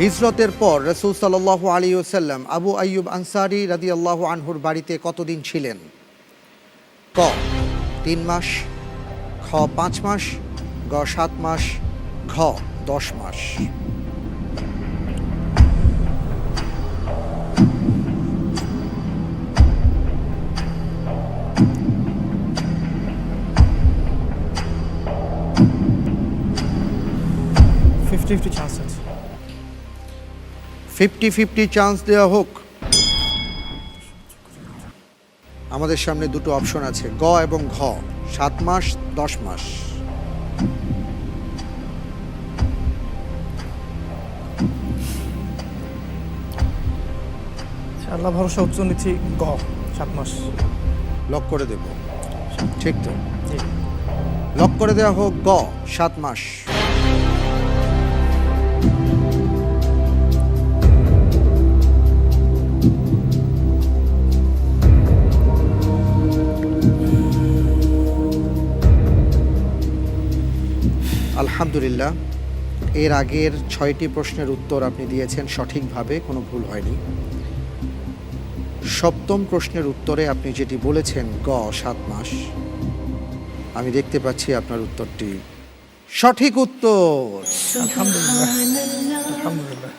হিজরতের পর রসুল সাল্লাহ আলী ওসাল্লাম আবু আইয়ুব আনসারি রাদি আল্লাহ আনহুর বাড়িতে কতদিন ছিলেন? ক, তিন মাস, খ, পাঁচ মাস, গ, সাত মাস, ঘ, দশ মাস। ফিফটি ফিফটি চান্স আছে ফিফটি ফিফটি চান্স দেওয়া হোক। আমাদের সামনে দুটো অপশন আছে গ এবং ঘ। সাত মাস দশ মাস। আল্লাহ ভরসা উচ্চ নিচ্ছি গ সাত মাস। লক করে দেব। ঠিক তো? লক করে দেওয়া হোক গ সাত মাস। আলহামদুলিল্লাহ এর আগের ছয়টি প্রশ্নের উত্তর আপনি দিয়েছেন সঠিকভাবে কোনো ভুল হয়নি। সপ্তম প্রশ্নের উত্তরে আপনি যেটি বলেছেন গ সাত মাস আমি দেখতে পাচ্ছি আপনার উত্তরটি। সঠিক উত্তর! আলহামদুলিল্লাহ আলহামদুলিল্লাহ।